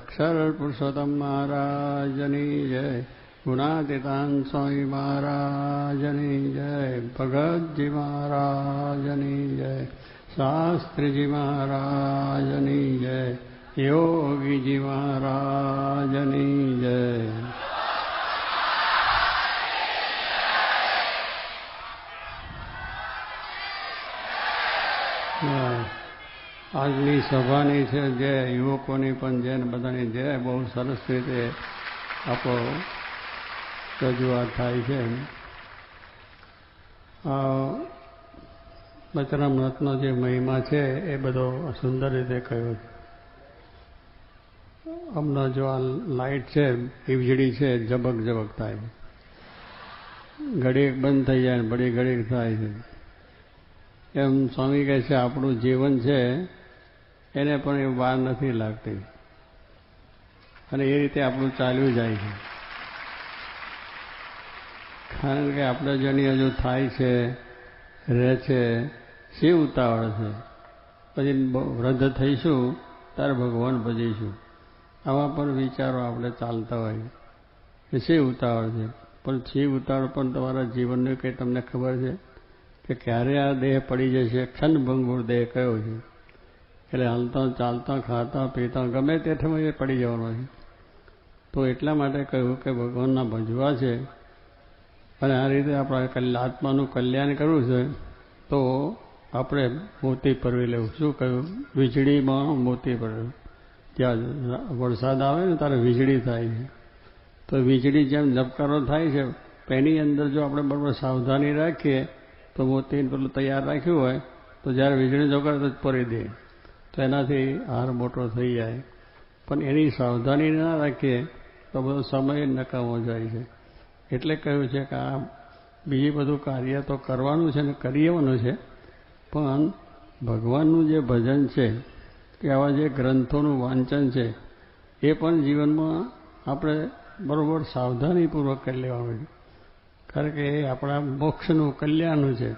અક્ષર પુરુષોત્તમ મહારાજની જય ગુણાતીતાન સ્વામી મહારાજની જય ભગતજી મહારાજની જય શાસ્ત્રીજી મહારાજની જય યોગીજી મહારાજની જય આજની સભાની છે જે યુવકોની પણ જે બધાની જે બહુ સરસ રીતે આપો રજૂઆત થાય છે. બચરામ રત્નો જે મહિમા છે એ બધો સુંદર રીતે કહ્યો છે. હમણાં જો આ લાઇટ છે, વીજળી છે, ઝબક ઝબક થાય. ઘડીક બંધ થઈ જાય ને બધી ઘડીક થાય છે. એમ સ્વામી કહે છે, આપણું જીવન છે એને પણ એ વાર નથી લાગતી. અને એ રીતે આપણું ચાલ્યું જાય છે. કારણ કે આપણે જેની હજુ થાય છે, રહે છે શિવ ઉતાવળ છે? પછી વૃદ્ધ થઈશું, ત્યારે ભગવાન ભજીશું આવા પણ વિચારો આપણે ચાલતા હોય શિવ ઉતાવળ છે? પણ શિવ ઉતાવળ પણ તમારા જીવનને કંઈ તમને ખબર છે? કે ક્યારે આ દેહ પડી જશે? ક્ષણભંગુર દેહ કયો છે? એટલે હાલતા, ચાલતા, ખાતા, પીતા, ગમે તેઠમાં એ પડી જવાનો છે તો એટલા માટે કહ્યું કે ભગવાનના ભજવા છે. અને આ રીતે આપણે આત્માનું કલ્યાણ કરવું છે, તો આપણે મોતી પરવી લેવું. શું કહ્યું? વીજળીમાં મોતી પરવું. ત્યાં વરસાદ આવે ને ત્યારે વીજળી થાય છે. તો વીજળી જેમ ઝબકારો થાય છે એની અંદર જો આપણે બરાબર સાવધાની રાખીએ, તો મોતી પેલું તૈયાર રાખ્યું હોય, તો જ્યારે વીજળી જોગાડે તો જ પરી દે. તો એનાથી હાર મોટો થઈ જાય. પણ એની સાવધાની ના રાખીએ તો બધો સમય નકામો જાય છે. એટલે કહ્યું છે કે આ બીજું બધું કાર્ય તો કરવાનું છે ને કરીએવાનું છે. પણ ભગવાનનું જે ભજન છે, કે આવા જે ગ્રંથોનું વાંચન છે, એ પણ જીવનમાં આપણે બરાબર સાવધાનીપૂર્વક કરી લેવાનું છે. કારણ કે એ આપણા મોક્ષનું કલ્યાણનું છે.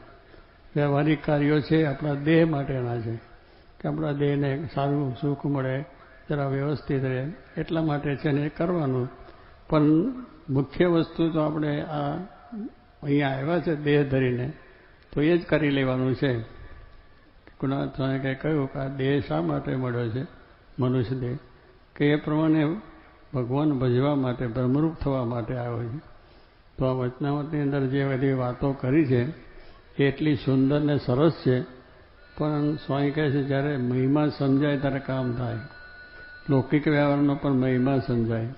વ્યવહારિક કાર્યો છે, આપણા દેહ માટેના છે. કે આપણા દેહને સારું સુખ મળે, જરા વ્યવસ્થિત રહે, એટલા માટે છે ને કરવાનું. પણ મુખ્ય વસ્તુ તો આપણે આ અહીંયા આવ્યા છે દેહ ધરીને, તો એ જ કરી લેવાનું છે. ગુણાથ કંઈ કહ્યું કે આ દેહ શા માટે મળ્યો છે? મનુષ્ય દેહ. કે એ પ્રમાણે ભગવાન ભજવા માટે, બ્રહ્મરૂપ થવા માટે આવ્યો છે. તો આ વચનાવતની અંદર જે બધી વાતો કરી છે, એ એટલી સુંદર ને સરસ છે પણ સ્વામી કહે છે, જ્યારે મહિમા સમજાય ત્યારે કામ થાય. લૌકિક વ્યવહારનો પણ મહિમા સમજાય.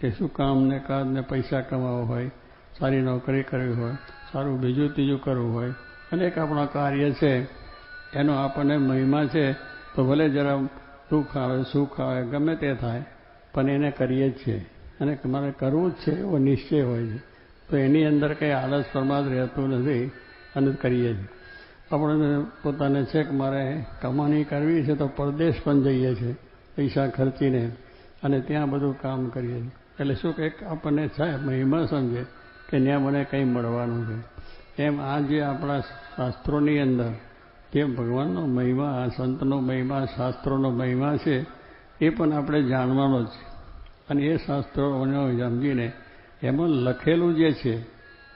કે શું કામ ને કાજ ને પૈસા કમાવો હોય, સારી નોકરી કરવી હોય, સારું બીજું ત્રીજું કરવું હોય અનેક આપણા કાર્ય છે, એનો આપણને મહિમા છે, તો ભલે જરા દુઃખ આવે, સુખ આવે, ગમે તે થાય, પણ એને કરીએ જ છીએ. અને મારે કરવું જ છે, એવો નિશ્ચય હોય છે. તો એની અંદર કંઈ આળસ પ્રમાદ રહેતું નથી, અને કરીએ છીએ આપણને પોતાને છે કે મારે, કમાણી કરવી છે તો પરદેશ પણ જઈએ છીએ, પૈસા ખર્ચીને અને ત્યાં બધું કામ કરીએ છીએ. એટલે શું કંઈક આપણને સાહેબ મહિમા સમજે કે ત્યાં મને કંઈ મળવાનું છે. એમ આ જે આપણા શાસ્ત્રોની અંદર જે ભગવાનનો મહિમા સંતનો મહિમા, શાસ્ત્રોનો મહિમા છે, એ પણ આપણે જાણવાનો જ અને એ શાસ્ત્રોને સમજીને એમાં લખેલું જે છે,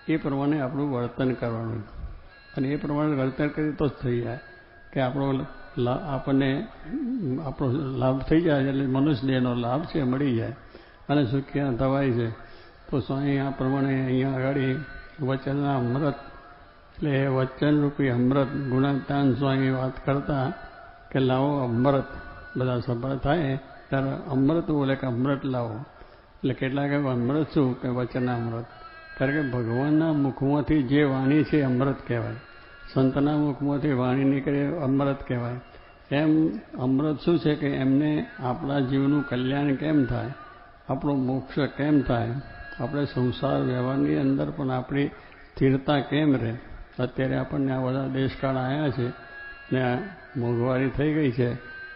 એ પ્રમાણે આપણું વર્તન કરવાનું અને એ પ્રમાણે વળતર કરીએ તો જ થઈ જાય કે આપણો આપણને, આપણો લાભ થઈ જાય એટલે મનુષ્ય દેહનો લાભ છે, મળી જાય. અને સુખ્યા થવાય છે? તો સ્વામી આ પ્રમાણે અહીંયા આગળ વચનના અમૃત, એટલે વચનરૂપી અમૃત ગુણાતાન સ્વામી વાત કરતા કે લાવો અમૃત. બધા સફળ થાય ત્યારે અમૃત બોલે કે અમૃત લાવો. એટલે કેટલાક અમૃત શું? કે વચનના અમૃત કારણ કે ભગવાનના મુખમાંથી જે વાણી છે અમૃત કહેવાય. સંતના મુખમાંથી વાણી નીકળે, અમૃત કહેવાય. એમ અમૃત શું છે કે એમને આપણા જીવનું કલ્યાણ કેમ થાય, આપણો મોક્ષ કેમ થાય, આપણે સંસાર વ્યવહારની અંદર પણ આપણી સ્થિરતા કેમ રહે? અત્યારે આપણને આ બધા દેશકાળ આવ્યા છે, ને મોંઘવારી થઈ ગઈ છે.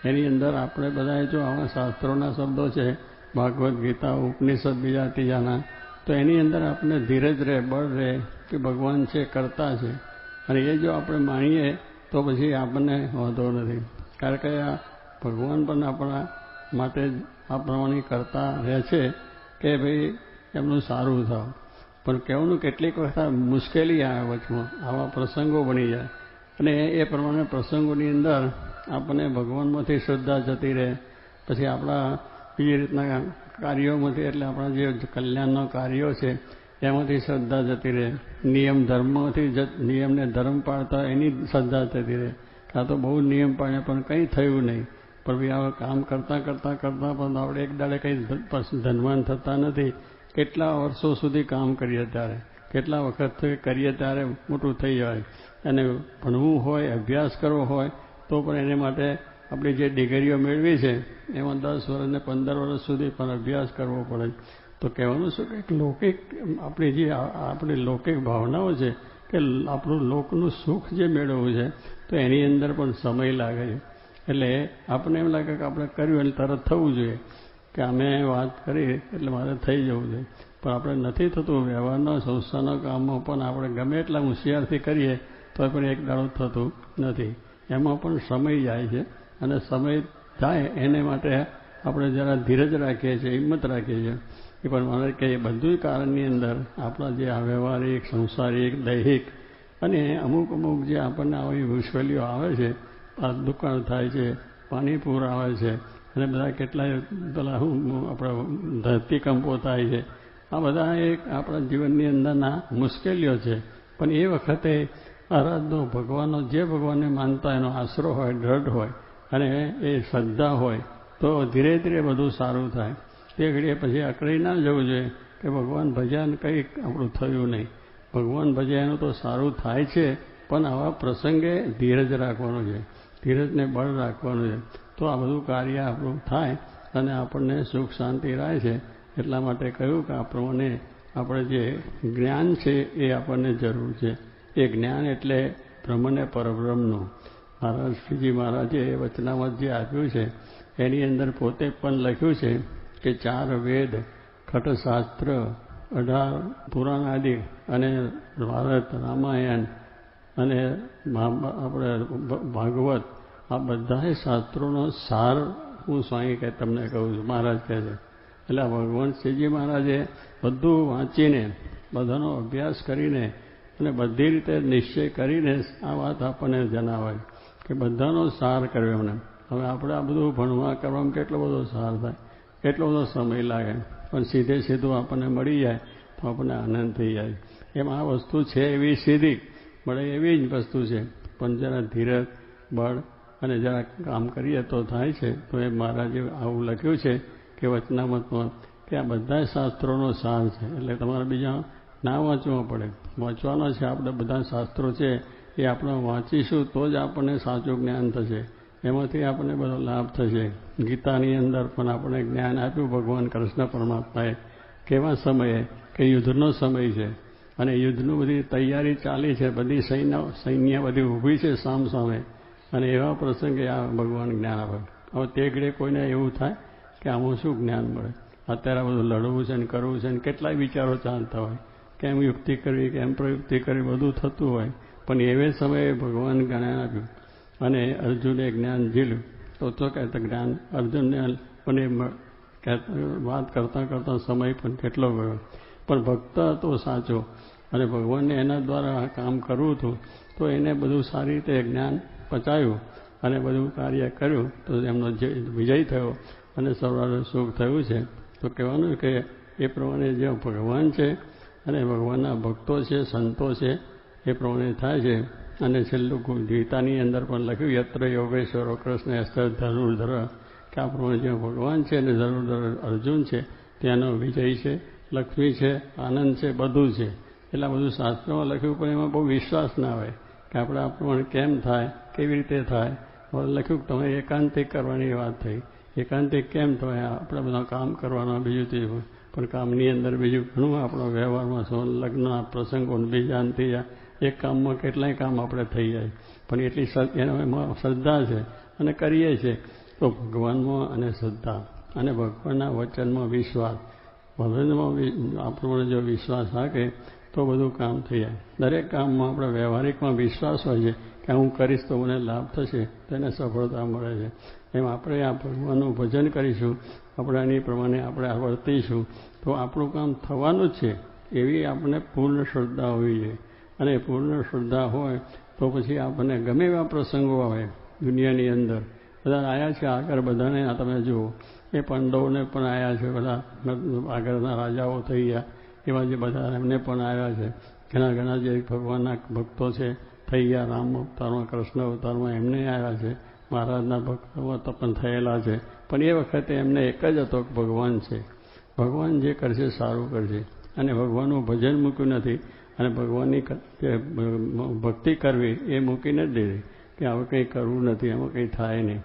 એની અંદર આપણે બધાએ જો આવા શાસ્ત્રોના શબ્દો છે, ભાગવદ્ ગીતા, ઉપનિષદ બીજા ત્રીજાના, તો એની અંદર આપણે ધીરજ રહે, બળ રહે કે ભગવાન છે, કરતા છે. અને એ જો આપણે માણીએ તો પછી આપણને વાંધો નથી. કારણ કે આ ભગવાન પણ આપણા માટે આ પ્રમાણે કરતા રહે છે કે ભાઈ એમનું સારું થાવ. પણ કહેવાનું કેટલીક વખત મુશ્કેલી આવે વચમાં, આવા પ્રસંગો બની જાય. અને એ પ્રમાણે પ્રસંગોની અંદર આપણને ભગવાનમાંથી શ્રદ્ધા જતી રહે. પછી આપણા બીજી રીતના કાર્યોમાંથી, એટલે આપણા જે કલ્યાણના કાર્યો છે એમાંથી શ્રદ્ધા જતી રહે. નિયમ ધર્મમાંથી નિયમને ધર્મ પાડતા એની શ્રદ્ધા જતી રહે. કાં તો બહુ નિયમ પાડે, પણ કંઈ થયું નહીં. પણ ભાઈ આવા કામ કરતાં કરતાં કરતાં પણ આપણે એક દાડે કંઈ ધનવાન થતા નથી. કેટલા વર્ષો સુધી કામ કરીએ ત્યારે? કેટલા વખત કરીએ ત્યારે મોટું થઈ જાય અને ભણવું હોય, અભ્યાસ કરવો હોય, તો પણ એને માટે આપણી જે ડિગ્રીઓ મેળવી છે, એમાં દસ વર્ષ ને પંદર વર્ષ સુધી પણ અભ્યાસ કરવો પડે. તો કહેવાનું શું કે લૌકિક, આપણી જે આપણી લૌકિક ભાવનાઓ છે કે આપણું લોકનું સુખ જે મેળવવું છે, તો એની અંદર પણ સમય લાગે છે. એટલે આપણને એમ લાગે કે આપણે કર્યું એટલે તરત થવું જોઈએ. કે અમે વાત કરી એટલે મારે થઈ જવું જોઈએ. પણ આપણે નથી થતું, વ્યવહારના, સંસ્થાના કામમાં પણ આપણે ગમે એટલા હોશિયારથી કરીએ તો પણ એક દાડો થતું નથી. એમાં પણ સમય જાય છે અને સમય થાય એને માટે આપણે જરા ધીરજ રાખીએ છીએ, હિંમત રાખીએ છીએ. એ પણ મને કે બધું કારણની અંદર આપણા જે આ વ્યવહારિક, સંસારિક, દૈહિક અને અમુક અમુક જે આપણને આવી મુશ્કેલીઓ આવે છે, આ દુકાળ થાય છે, પાણીપુર આવે છે અને બધા કેટલાય પેલા શું આપણા ધરતીકંપો થાય છે, આ બધા એક આપણા જીવનની અંદરના મુશ્કેલીઓ છે. પણ એ વખતે આરાધનો ભગવાનનો, જે ભગવાનને માનતા એનો આશરો હોય, દ્રઢ હોય અને એ શ્રદ્ધા હોય, તો ધીરે ધીરે બધું સારું થાય. તે ઘડીએ પછી અકળી ના જવું જોઈએ કે ભગવાન ભજ્યાને કંઈક આપણું થયું નહીં. ભગવાન ભજ્યાનું તો સારું થાય છે, પણ આવા પ્રસંગે ધીરજ રાખવાનું છે. ધીરજને બળ રાખવાનું છે. તો આ બધું કાર્ય આપણું થાય અને આપણને સુખ શાંતિ રહે છે. એટલા માટે કહ્યું કે આ પ્રમાણે આપણે જે જ્ઞાન છે એ આપણને જરૂર છે. એ જ્ઞાન એટલે બ્રહ્મને પરબ્રહ્મનું. મહારાજ શ્રીજી મહારાજે એ વચનામાં જે આપ્યું છે, એની અંદર પોતે પણ લખ્યું છે કે ચાર વેદ, ખટશાસ્ત્ર, અઢાર પુરાણ આદિ અને ભારત રામાયણ અને આપણે ભાગવત, આ બધા શાસ્ત્રોનો સાર હું સ્વામી કે તમને કહું છું, મહારાજ કહે છે. એટલે ભગવાન શ્રીજી મહારાજે બધું વાંચીને, બધાનો અભ્યાસ કરીને અને બધી રીતે નિશ્ચય કરીને આ વાત આપણને જણાવાય કે બધાનો સાર કર્યો એમને. હવે આપણે આ બધું ભણવા કરવામાં કેટલો બધો સાર થાય. કેટલો બધો સમય લાગે. પણ સીધે સીધું આપણને મળી જાય તો આપણને આનંદ થઈ જાય. એમ આ વસ્તુ છે એવી સીધી. મળે એવી જ વસ્તુ છે. પણ જરા ધીરજ, બળ અને જરા કામ કરીએ તો થાય છે. તો એ મહારાજે આવું લખ્યું છે કે વચનામતમાં કે આ બધા શાસ્ત્રોનો સાર છે. એટલે તમારે બીજા ના વાંચવા પડે. વાંચવાનો છે આપણે બધા શાસ્ત્રો છે એ આપણે વાંચીશું તો જ આપણને સાચું જ્ઞાન થશે. એમાંથી આપણને બધો લાભ થશે. ગીતાની અંદર પણ આપણે જ્ઞાન આપ્યું ભગવાન કૃષ્ણ પરમાત્માએ કેવા સમયે કે યુદ્ધનો સમય છે અને યુદ્ધનું બધી તૈયારી ચાલી છે, બધી સૈન્ય સૈન્ય બધી ઊભી છે સામ સામે અને એવા પ્રસંગે આ ભગવાન જ્ઞાન આપે. હવે તે ઘડે કોઈને એવું થાય કે આમાં શું જ્ઞાન મળે? અત્યારે બધું લડવું છે ને કરવું છે ને કેટલાય વિચારો ચાલતા હોય. કેમ યુક્તિ કરવી, કેમ પ્રયુક્તિ કરવી, બધું થતું હોય. પણ એવે સમયે ભગવાન જ્ઞાન આપ્યું. અને અર્જુને જ્ઞાન ઝીલ્યું તો તો કહેતા જ્ઞાન અર્જુનને એ વાત કરતાં કરતાં સમય પણ કેટલો ગયો. પણ ભક્ત હતો સાચો. અને ભગવાનને એના દ્વારા કામ કરવું હતું, તો એને બધું સારી રીતે જ્ઞાન પચાયું અને બધું કાર્ય કર્યું, તો એમનો વિજય થયો અને સર્વારે સુખ થયું છે. તો કહેવાનું કે એ પ્રમાણે જે ભગવાન છે અને ભગવાનના ભક્તો છે, સંતો છે, એ પ્રમાણે થાય છે. અને છેલ્લું ગીતાની અંદર પણ લખ્યું, યત્ર યોગેશ્વરો કૃષ્ણ અસ્ત્ર ધનુર્ધર, કે આ પ્રમાણે જે ભગવાન છે અને ધનુર્ધર અર્જુન છે ત્યાંનો વિજય છે, લક્ષ્મી છે, આનંદ છે, બધું છે. એટલે બધું શાસ્ત્રમાં લખ્યું, પણ એમાં બહુ વિશ્વાસ ના હોય કે આપણે આ કેમ થાય, કેવી રીતે થાય. લખ્યું કે તમે એકાંતિક કરવાની વાત થઈ. એકાંતિક કેમ થાય? આપણે બધા કામ કરવાના બીજું તે પણ કામની અંદર બીજું ઘણું આપણો વ્યવહારમાં સંલગ્ન પ્રસંગો બીજા ત્રીજા એક કામમાં કેટલાય કામ આપણે થઈ જાય. પણ એટલી એમાં શ્રદ્ધા છે અને કરીએ છીએ. તો ભગવાનમાં અને શ્રદ્ધા અને ભગવાનના વચનમાં વિશ્વાસ. ભગવાનમાં આપણને જો વિશ્વાસ રાખે તો બધું કામ થઈ જાય. દરેક કામમાં આપણે વ્યવહારિકમાં વિશ્વાસ હોય છે કે હું કરીશ તો મને લાભ થશે, તેને સફળતા મળે છે. એમ આપણે આ ભગવાનનું ભજન કરીશું, આપણે એની પ્રમાણે આપણે વર્તીશું તો આપણું કામ થવાનું જ છે. એવી આપણે પૂર્ણ શ્રદ્ધા હોવી જોઈએ. અને પૂર્ણ શ્રદ્ધા હોય, તો પછી આપણને ગમે એવા પ્રસંગો આવે દુનિયાની અંદર. બધા આવ્યા છે આગળ, બધાને આ તમે જુઓ. એ પાંડવોને પણ આવ્યા છે, બધા આગળના રાજાઓ થઈ ગયા. એવા જે બધા એમને પણ આવ્યા છે. ઘણા ઘણા જે ભગવાનના ભક્તો છે, થઈ ગયા. રામ અવતારમાં, કૃષ્ણ અવતારમાં એમને આવ્યા છે. મહારાજના ભક્તો પણ થયેલા છે. પણ એ વખતે એમને એક જ હતો ભગવાન છે. ભગવાન જે કરશે સારું કરશે. અને ભગવાનનું ભજન મૂક્યું નથી. અને ભગવાનની ભક્તિ કરવી એ મૂકીને જ દીધી કે હવે કંઈ કરવું નથી એમાં કંઈ થાય નહીં.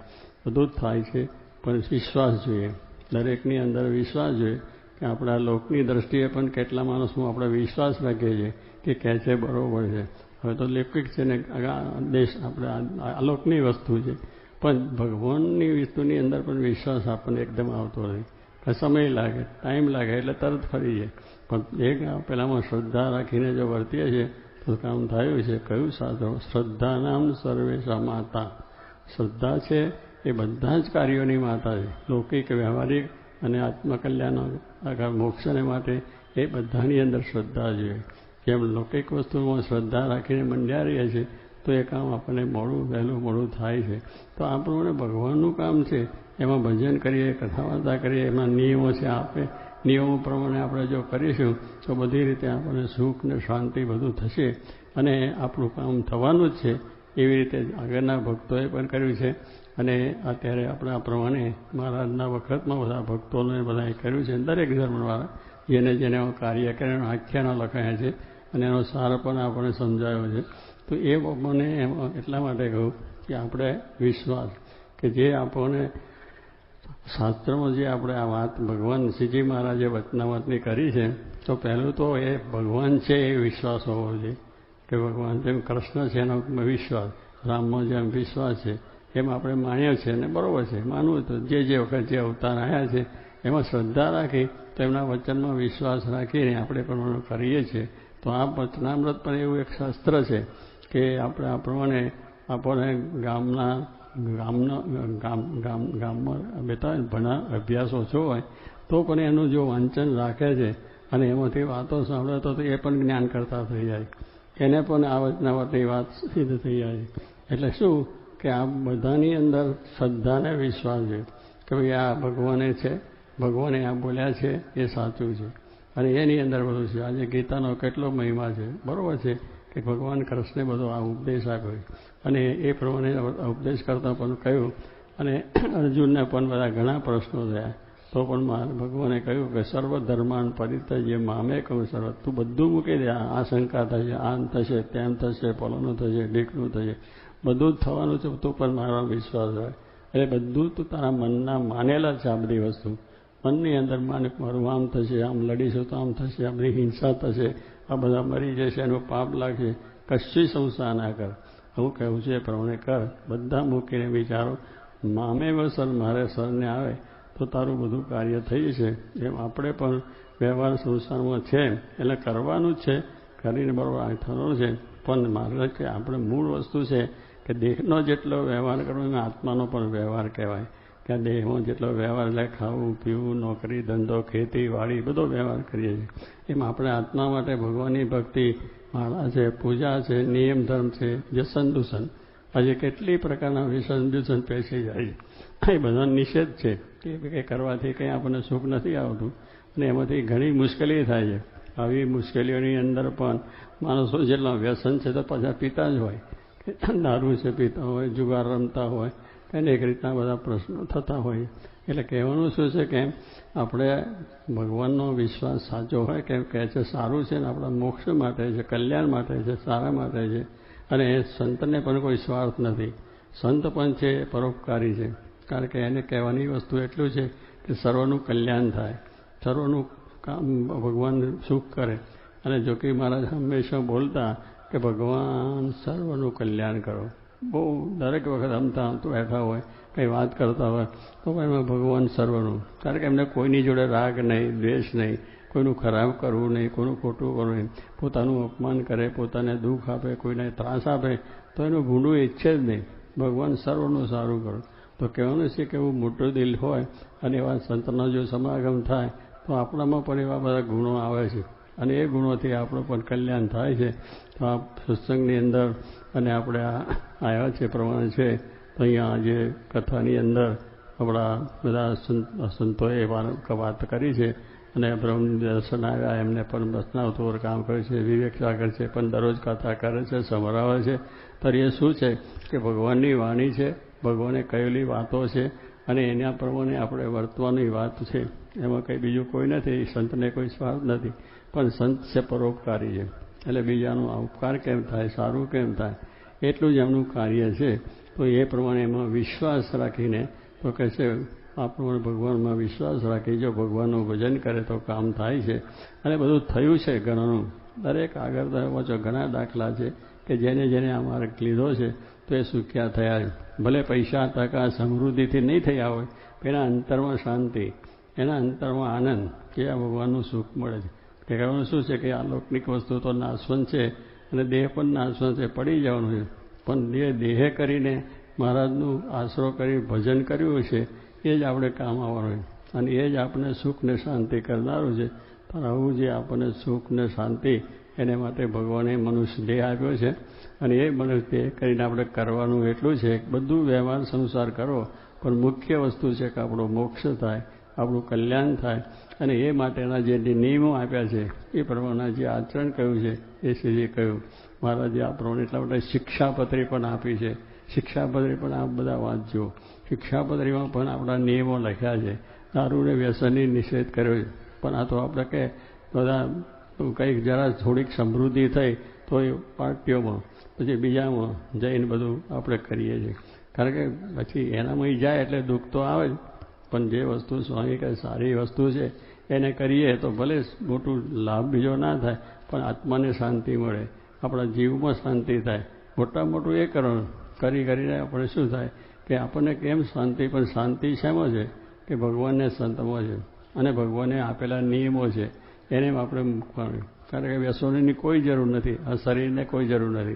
બધું જ થાય છે, પણ વિશ્વાસ જોઈએ. દરેકની અંદર વિશ્વાસ જોઈએ કે આપણા લોકની દ્રષ્ટિએ પણ કેટલા માણસમાં આપણે વિશ્વાસ રાખીએ છીએ કે કહે છે બરોબર છે. હવે તો લૌકિક છે ને દેશ આપણે અલોકની વસ્તુ છે. પણ ભગવાનની વસ્તુની અંદર પણ વિશ્વાસ આપણને એકદમ આવતો નથી. સમય લાગે ટાઈમ લાગે, એટલે તરત ફરી જાય. પણ એક પહેલામાં શ્રદ્ધા રાખીને જો વર્તીએ છીએ, તો કામ થયું છે. કયું સાધો શ્રદ્ધાનામ સર્વેશા માતા. શ્રદ્ધા છે એ બધા જ કાર્યોની માતા છે. લૌકિક, વ્યવહારિક અને આત્મકલ્યાણ મોક્ષને માટે એ બધાની અંદર શ્રદ્ધા જોઈએ જેમ લૌકિક વસ્તુમાં શ્રદ્ધા રાખીને મંડ્યા રહીએ છીએ, તો એ કામ આપણને મોડું વહેલું મોડું થાય છે. તો આ ભગવાનનું કામ છે એમાં ભજન કરીએ કથા વાર્તા કરીએ, એમાં નિયમો છે આપે. નિયમો પ્રમાણે આપણે જો કરીશું, તો બધી રીતે આપણને સુખ ને શાંતિ બધું થશે અને આપણું કામ થવાનું જ છે. એવી રીતે આગળના ભક્તોએ પણ કર્યું છે. અને અત્યારે આપણા પ્રમાણે મહારાજના વખતમાં બધા ભક્તોને બધાએ કર્યું છે. દરેક ધર્મવાળા જેને જેને કાર્ય કરે આખ્યાનો લખાયા છે અને એનો સાર પણ આપણને સમજાયો છે. તો એ મને એટલા માટે કહું કે આપણે વિશ્વાસ કે જે આપણને શાસ્ત્રમાં જે આપણે આ વાત ભગવાન શ્રીજી મહારાજે વચનાવતની કરી છે, તો પહેલું તો એ ભગવાન છે એ વિશ્વાસ હોવો જોઈએ. કે ભગવાન જેમ કૃષ્ણ છે એનો વિશ્વાસ રામમાં જેમ વિશ્વાસ છે, એમ આપણે માન્યો છે અને બરોબર છે, માનવું તો જે જે વખત જે અવતાર આવ્યા છે, એમાં શ્રદ્ધા રાખી તો એમના વચનમાં વિશ્વાસ રાખીને આપણે પણ કરીએ છીએ. તો આ વચનામૃત પણ એવું એક શાસ્ત્ર છે કે આપણે આ પ્રમાણે આપણને ગામના ગામના, ગામ ગામ, ગામમાં બેટા ભણા અભ્યાસ ઓછો હોય, તો પણ એનું જો વાંચન રાખે છે અને એમાંથી વાતો સાંભળે, તો એ પણ જ્ઞાન કરતા થઈ જાય. એને પણ આ વચનાવટની વાત સિદ્ધ થઈ જાય એટલે શું કે આ બધાની અંદર શ્રદ્ધાને વિશ્વાસ છે કે ભાઈ આ ભગવાને છે, ભગવાને આ બોલ્યા છે, એ સાચું છે. અને એની અંદર બધું છે. આજે ગીતાનો કેટલો મહિમા છે. બરાબર છે કે ભગવાન કૃષ્ણે બધો આ ઉપદેશ આપ્યો અને એ પ્રમાણે ઉપદેશ કરતા પણ કહ્યું અને અર્જુનને પણ બધા ઘણા પ્રશ્નો થયા. તો પણ ભગવાને કહ્યું કે સર્વ ધર્માન પરિત્યજ્ય મામે કહું સર્વ તું બધું મૂકી દે. આ શંકા થશે, આમ થશે, તેમ થશે પલોનું થશે ઢીકનું થશે. બધું જ થવાનું છે, તું પણ મારો વિશ્વાસ હોય. એટલે બધું તું તારા મનના માનેલા છે આ બધી વસ્તુ. મનની અંદર માને મારું આમ થશે, આમ લડીશું તો આમ થશે આ બધી હિંસા થશે, આ બધા મરી જશે, એનું પાપ લાગશે. કશી સંસ્થા ના કર. હું કહું છે પ્રમાણે કર. બધા મૂકીને વિચારો, મામે સર, મારે સરને આવે તો તારું બધું કાર્ય થઈ છે એમ આપણે પણ વ્યવહાર સંસારમાં છે, એટલે કરવાનું જ છે, કરીને બરોબર આઠવાનું છે. પણ મારે આપણે મૂળ વસ્તુ છે કે દેહનો જેટલો વ્યવહાર કરવો એમાં આત્માનો પણ વ્યવહાર કહેવાય. આ દેહમાં જેટલો વ્યવહાર એટલે ખાવું, પીવું, નોકરી, ધંધો, ખેતી, વાડી, બધો વ્યવહાર કરીએ છીએ. એમ આપણે આત્મા માટે ભગવાનની ભક્તિ, માળા છે, પૂજા છે, નિયમ, ધર્મ છે જે દૂષણ. આજે કેટલી પ્રકારના વ્યસન, દૂષણ પેસી જાય છે. એ બધા નિષેધ છે કે કરવાથી કંઈ આપણને સુખ નથી આવતું અને એમાંથી ઘણી મુશ્કેલી થાય છે. આવી મુશ્કેલીઓની અંદર પણ માણસો જેટલા વ્યસન છે તો પાછા પીતા જ હોય. દારૂ છે, પીતા હોય, જુગાર રમતા હોય અનેક રીતના બધા પ્રશ્નો થતા હોય. એટલે કહેવાનું શું છે કે આપણે ભગવાનનો વિશ્વાસ સાચો હોય કેમ કહે છે, સારું છે ને આપણા મોક્ષ માટે છે, કલ્યાણ માટે છે, સારા માટે છે. અને એ સંતને પણ કોઈ સ્વાર્થ નથી. સંત પણ છે પરોપકારી છે. કારણ કે એને કહેવાની વસ્તુ એટલું છે કે સર્વનું કલ્યાણ થાય. સર્વનું કામ ભગવાન સુખ કરે? અને જોકી મહારાજ હંમેશા બોલતા કે ભગવાન સર્વનું કલ્યાણ કરો. બહુ દરેક વખત અમતા તો બેઠા હોય, કંઈ વાત કરતા હોય, તો એમાં ભગવાન સર્વનું. કારણ કે એમને કોઈની જોડે રાગ નહીં, દ્વેષ નહીં, કોઈનું ખરાબ કરવું નહીં, કોઈનું ખોટું કરવું નહીં. પોતાનું અપમાન કરે, પોતાને દુઃખ આપે, કોઈને ત્રાસ આપે, તો એનું ભૂંડું ઈચ્છે જ નહીં. ભગવાન સર્વનું સારું કરો. તો કહેવાનું છે કે એવું મોટું દિલ હોય અને એવા સંતનો જો સમાગમ થાય, તો આપણામાં પણ એવા બધા ગુણો આવે છે. અને એ ગુણોથી આપણું પણ કલ્યાણ થાય છે. તો આ સત્સંગની અંદર અને આપણે આવ્યા છે પ્રમાણે છે અહીંયા આજે કથાની અંદર આપણા બધા સંતોએ વાત કરી છે, અને બ્રહ્મ દર્શન આવ્યા, એમને પણ બસનાવતોર કામ કરે છે, વિવેક સાગર છે, પણ દરરોજ કથા કરે છે, સંભળાવે છે. તો એ શું છે કે ભગવાનની વાણી છે, ભગવાને કહેલી વાતો છે, અને એના પ્રમાણે આપણે વર્તવાની વાત છે, એમાં કંઈ બીજું કોઈ નથી, સંતને કોઈ સ્વાર્થ નથી, પણ સંત છે પરોપકારી છે. એટલે બીજાનો ઉપકાર કેમ થાય, સારું કેમ થાય? એટલું જ એમનું કાર્ય છે. તો એ પ્રમાણે એમાં વિશ્વાસ રાખીને તો કહે છે આપણો ભગવાનમાં વિશ્વાસ રાખી જો ભગવાનનું ભજન કરે તો કામ થાય છે. અને બધું થયું છે ઘણાનું. દરેક આગળ પાછો ઘણા દાખલા છે કે જેને જેને આ માર્ગ લીધો છે, તો એ સુખ્યા થયા છે. ભલે પૈસા, ટકા, સમૃદ્ધિથી નહીં થયા હોય એના અંતરમાં શાંતિ, એના અંતરમાં આનંદ, કે આ ભગવાનનું સુખ મળે છે. કે કહેવાનું શું છે કે આ લૌકિક વસ્તુ તો નાશવન છે અને દેહ પણ નાશવન છે, પડી જવાનું છે. પણ જે દેહે કરીને મહારાજનું આશરો કરી ભજન કર્યું છે એ જ આપણે કામ આવવાનું છે. અને એ જ આપણે સુખ ને શાંતિ કરનારું છે. પણ આવું જે આપણને સુખ ને શાંતિ, એને માટે ભગવાને મનુષ્ય દેહ આપ્યો છે. અને એ મનુષ્ય દેહ કરીને આપણે કરવાનું એટલું છે બધું વ્યવહાર સંસાર કરો. પણ મુખ્ય વસ્તુ છે કે આપણો મોક્ષ થાય. આપણું કલ્યાણ થાય. અને એ માટેના જે નિયમો આપ્યા છે, એ પ્રમાણે જે આચરણ કહ્યું છે, એ સુધી કહ્યું, મહારાજે આ પ્રમાણે એટલા માટે શિક્ષાપત્રી પણ આપી છે. શિક્ષાપત્રી પણ આ બધા વાંચજો. શિક્ષાપત્રીમાં પણ આપણા નિયમો લખ્યા છે. દારૂને વ્યસનની નિષેધ કર્યો છે. પણ આ તો આપણે કે બધા કંઈક જરા થોડીક સમૃદ્ધિ થઈ તો એ પાર્ટીઓમાં પછી બીજામાં જઈને બધું આપણે કરીએ છીએ. કારણ કે પછી એનામાં જાય એટલે દુઃખ તો આવે જ. પણ જે વસ્તુ સ્વામી કહે સારી વસ્તુ છે, એને કરીએ તો ભલે મોટું લાભ બીજો ના થાય, પણ આત્માને શાંતિ મળે, આપણા જીવમાં શાંતિ થાય. મોટા મોટું એ કરણ કરી કરીને આપણે શું થાય? કે આપણને કેમ શાંતિ? પણ શાંતિ શેમાં છે? કે ભગવાનને સંતમાં છે. અને ભગવાને આપેલા નિયમો છે. એને આપણે મૂકવાનું. કારણ કે વ્યસનોની કોઈ જરૂર નથી. આ શરીરને કોઈ જરૂર નથી.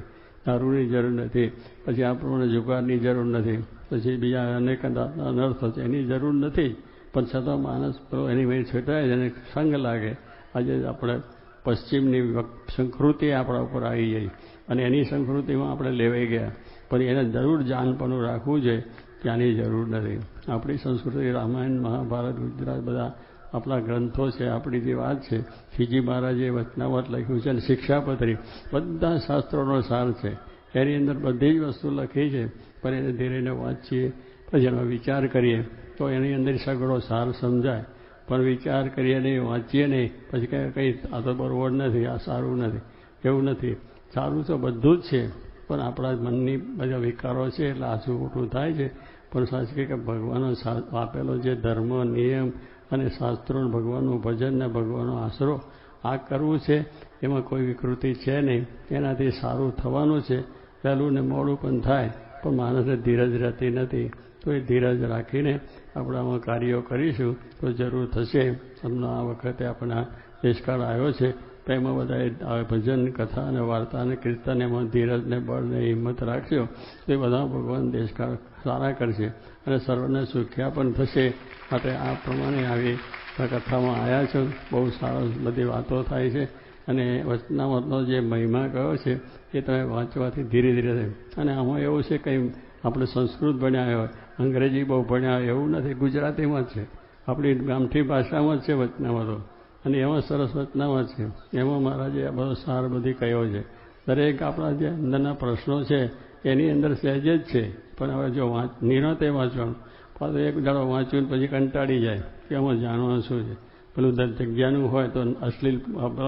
દારૂની જરૂર નથી. પછી આપણને જુગારની જરૂર નથી. પછી બીજા અનેક અનર્થો છે. એની જરૂર નથી. પણ છતાં માણસ એની વહી છૂટાય છે અને સંગ લાગે. આજે આપણે પશ્ચિમની સંસ્કૃતિ આપણા ઉપર આવી ગઈ અને એની સંસ્કૃતિમાં આપણે લેવાઈ ગયા. પણ એને જરૂર જાનપણું રાખવું છે ત્યાંની જરૂર નથી. આપણી સંસ્કૃતિ, રામાયણ, મહાભારત, ગુજરાત બધા આપણા ગ્રંથો છે, આપણી જે વાત છે. શ્રીજી મહારાજે વચનાવટ લખ્યું છે અને શિક્ષાપત્રી. બધા શાસ્ત્રોનો સાર છે. એની અંદર બધી જ વસ્તુ લખી છે, પણ એને ધીરેને વાંચીએ, પછી એનો વિચાર કરીએ, તો એની અંદર સગળો સાર સમજાય. પણ વિચાર કરીએ નહીં, વાંચીએ નહીં, પછી કંઈ કંઈ, આ તો બરોબર નથી, આ સારું નથી, એવું નથી. સારું તો બધું જ છે, પણ આપણા મનની બધા વિકારો છે, એટલે આછું ખોટું થાય છે. પણ સાચું કે ભગવાનનો આપેલો જે ધર્મ, નિયમ અને શાસ્ત્રો ભગવાનનું ભજન ને ભગવાનનો આશરો, આ કરવું છે, એમાં કોઈ વિકૃતિ છે નહીં. એનાથી સારું થવાનું છે. પહેલું ને મોડું પણ થાય, પણ માણસને ધીરજ રહેતી નથી. તો એ ધીરજ રાખીને આપણામાં કાર્યો કરીશું તો જરૂર થશે. હમણાં આ વખતે આપણા દેશકાળ આવ્યો છે, તો એમાં બધા ભજન, કથા અને વાર્તા અને કીર્તન એમાં ધીરજ ને બળ ને હિંમત રાખશો, તો એ બધા ભગવાન દેશકાળ સારા કરશે અને સર્વને સુખ્યા પણ થશે. માટે આ પ્રમાણે આવી કથામાં આવ્યા છો. બહુ સારા બધી વાતો થાય છે. અને વચનામતનો જે મહિમા કયો છે, એ તમે વાંચવાથી ધીરે ધીરે થાય. અને આમાં એવું છે કંઈ આપણે સંસ્કૃત ભણ્યા હોય, અંગ્રેજી બહુ ભણ્યા હોય, એવું નથી. ગુજરાતીમાં જ છે. આપણી ગામઠી ભાષામાં જ છે વચનામતો. અને એમાં સરસ વચનામાં છે. એમાં મહારાજે આ બધો સાર બધી કયો છે. દરેક આપણા જે અંદરના પ્રશ્નો છે, એની અંદર સહેજ જ છે. પણ હવે જો વાંચ, નિરાતે વાંચવાનું. પાછું એક દાડો વાંચ્યું પછી કંટાળી જાય કે આમાં જાણવાનું શું છે. પેલું જગ્યાનું હોય તો અશ્લીલ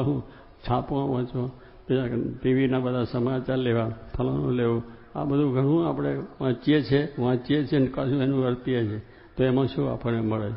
હું છાપો વાંચો પેલા ટીવીના બધા સમાચાર લેવા, ફલાણું લેવું, આ બધું ઘણું આપણે વાંચીએ છીએ વાંચીએ છીએ અને કશું એનું વર્તીએ છીએ. તો એમાં શું આપણને મળે?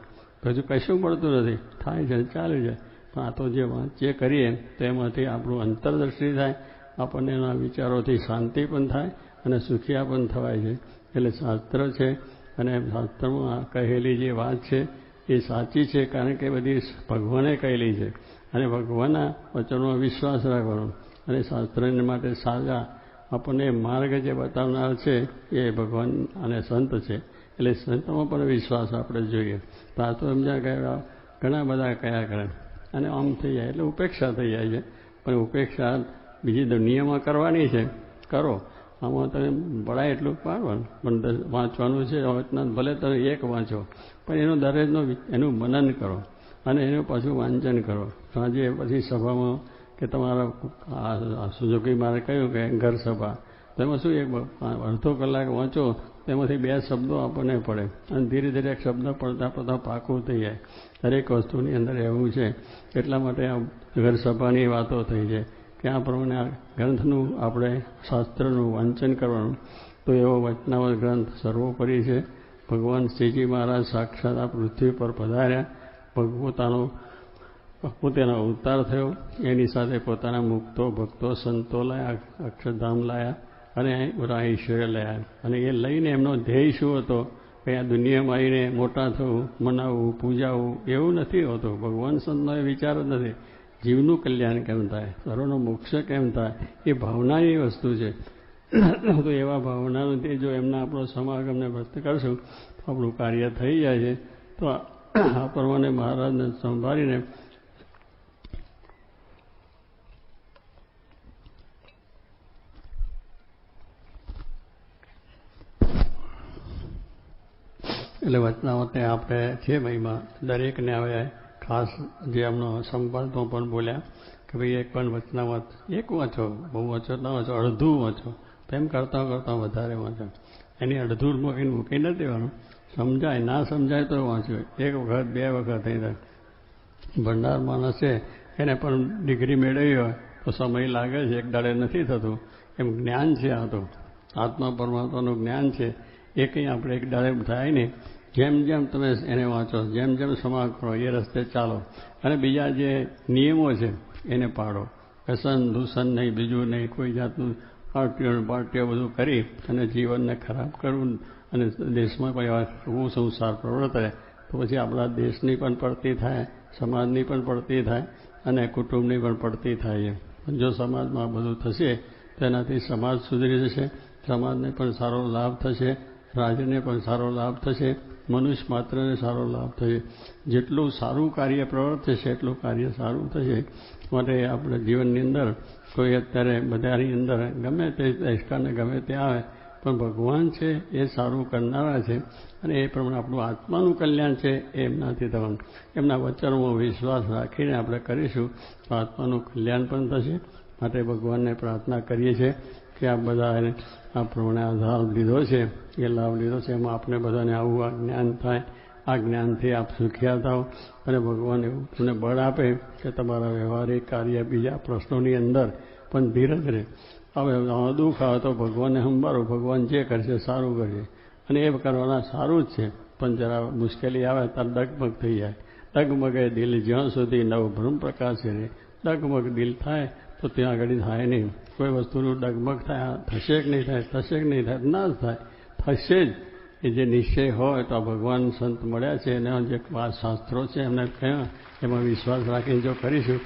હજુ કશું મળતું નથી. થાય છે, ચાલે છે. પણ આ તો જે વાંચીએ કરીએ, તો એમાંથી આપણું અંતરદૃષ્ટિ થાય, આપણને એના વિચારોથી શાંતિ પણ થાય અને સુખિયા પણ થવાય છે. એટલે શાસ્ત્ર છે અને શાસ્ત્રમાં કહેલી જે વાત છે એ સાચી છે, કારણ કે બધી ભગવાને કહેલી છે. અને ભગવાનના વચનોમાં વિશ્વાસ રાખવાનો અને શાસ્ત્રને માટે સાજા આપણને માર્ગ જે બતાવનાર છે એ ભગવાન અને સંત છે. એટલે સંતમાં પણ વિશ્વાસ આપણે જોઈએ. સમજ્યા ગયા ઘણા બધા કયા કરે. અને આમ થઈ જાય એટલે ઉપેક્ષા થઈ જાય છે. પણ ઉપેક્ષા બીજી દુનિયામાં કરવાની છે. કરો. આમાં તમે બળાય એટલું પાડવાનું પણ વાંચવાનું છે વાંચના ભલે તમે એક વાંચો. પણ એનું દરેજનો એનું મનન કરો. અને એનું પાછું વાંચન કરો. સાંજે પછી સભામાં કે તમારા સુજોગી મારે કહ્યું કે ઘર સભા, તેમાં શું એક અડધો કલાક વાંચો, તેમાંથી બે શબ્દો આપણને પડે. અને ધીરે ધીરે એક શબ્દ પડતા પડતા પાકું થઈ જાય. દરેક વસ્તુની અંદર એવું છે. એટલા માટે આ ઘર સભાની વાતો થઈ છે કે આ પ્રમાણે આ ગ્રંથનું આપણે શાસ્ત્રનું વાંચન કરવાનું. તો એવો વચનાવ ગ્રંથ સર્વોપરી છે. ભગવાન શ્રીજી મહારાજ સાક્ષાત આ પૃથ્વી પર પધાર્યા. પોતાનો પોતાનો અવતાર થયો. એની સાથે પોતાના મુક્તો ભક્તો સંતો લાયા, અક્ષરધામ લાયા અને બધા ઈશ્વરે લાયા. અને એ લઈને એમનો ધ્યેય શું હતો? કે આ દુનિયામાં આવીને મોટા થવું, મનાવવું, પૂજાવું એવું નથી હોતું. ભગવાન સંતનો એ વિચાર જ નથી. જીવનું કલ્યાણ કેમ થાય? સર્વનો મોક્ષ કેમ થાય? એ ભાવનાની વસ્તુ છે. તો એવા તે જો એમના આપણો સમાગમને વ્યક્ત કરશું, તો આપણું કાર્ય થઈ જાય છે. તો આ પ્રમાણે મહારાજને સંભાળીને એટલે વચનાવતે આપણે છે મહિમા. દરેકને હવે ખાસ જે એમનો સંવાદમાં પણ બોલ્યા કે ભાઈ એક પણ વચનાવત એક વાંચો, બહુ વાંચો ન વાંચો, અડધું વાંચો. તેમ કરતાં કરતાં વધારે વાંચો. એની અડધું મૂકીને મૂકી નથી દેવાનું. સમજાય, ના સમજાય તો વાંચ્યું એક વખત, બે વખત જાય ભંડાર માણસ છે એને પણ ડિગ્રી મેળવી હોય, તો સમય લાગે છે, એક દાડે નથી થતું. એમ જ્ઞાન છે આ તો. આત્મા પરમાત્માનું જ્ઞાન છે. એ કંઈ આપણે એક દાડે થાય નહીં. જેમ જેમ તમે એને વાંચો, જેમ જેમ સમાગ કરો, એ રસ્તે ચાલો. અને બીજા જે નિયમો છે, એને પાડો. વ્યસન, દૂષણ નહીં, બીજું નહીં, કોઈ જાતનું પાર્ટીઓ પાર્ટીઓ બધું કરી અને જીવનને ખરાબ કરવું અને દેશમાં કોઈ એવું સંસાર પ્રવર્તે? તો પછી આપણા દેશની પણ પડતી થાય, સમાજની પણ પડતી થાય અને કુટુંબની પણ પડતી થાય છે જો સમાજમાં બધું થશે તેનાથી સમાજ સુધરી જશે, સમાજને પણ સારો લાભ થશે, રાજ્યને પણ સારો લાભ થશે, મનુષ્ય માત્રને સારો લાભ થશે. જેટલું સારું કાર્ય પ્રવર્તશે એટલું કાર્ય સારું થશે. માટે આપણે જીવનની અંદર કોઈ અત્યારે બધાની અંદર ગમે તે દેશકાને ગમે તે આવે પણ ભગવાન છે, એ સારું કરનારા છે અને એ પ્રમાણે આપણું આત્માનું કલ્યાણ છે એમનાથી થવાનું. એમના વચનોમાં વિશ્વાસ રાખીને આપણે કરીશું તો આત્માનું કલ્યાણ પણ થશે. માટે ભગવાનને પ્રાર્થના કરીએ છીએ કે આ બધા આ પ્રમાણે આ લાભ લીધો છે, એ લાભ લીધો છે. એમાં આપણે બધાને આવું આ જ્ઞાન થાય, આ જ્ઞાનથી આપ સુખ્યા થાવ અને ભગવાન એવું તમને બળ આપે કે તમારા વ્યવહારિક કાર્ય બીજા પ્રશ્નોની અંદર પણ ધીરજ રહે. હવે દુઃખ આવે તો ભગવાનને સંભાળો, ભગવાન જે કરશે સારું કરશે. અને એ કરવાના સારું જ છે. પણ જરા મુશ્કેલી આવે ત્યારે ડગમગ થઈ જાય. ડગમગે દિલ જ્યાં સુધી નવ ભ્રમ પ્રકાશ રહે ડગમગ દિલ થાય તો ત્યાં આગળ થાય નહીં. કોઈ વસ્તુનું ડગમગ થાય થશે કે નહીં થાય, થશે કે નહીં થાય, ના થાય. થશે જ. એ જે નિશ્ચય હોય તો ભગવાન સંત મળ્યા છે, એના જે શાસ્ત્રો છે, એમને કહ્યું એમાં વિશ્વાસ રાખીને જો કરીશું.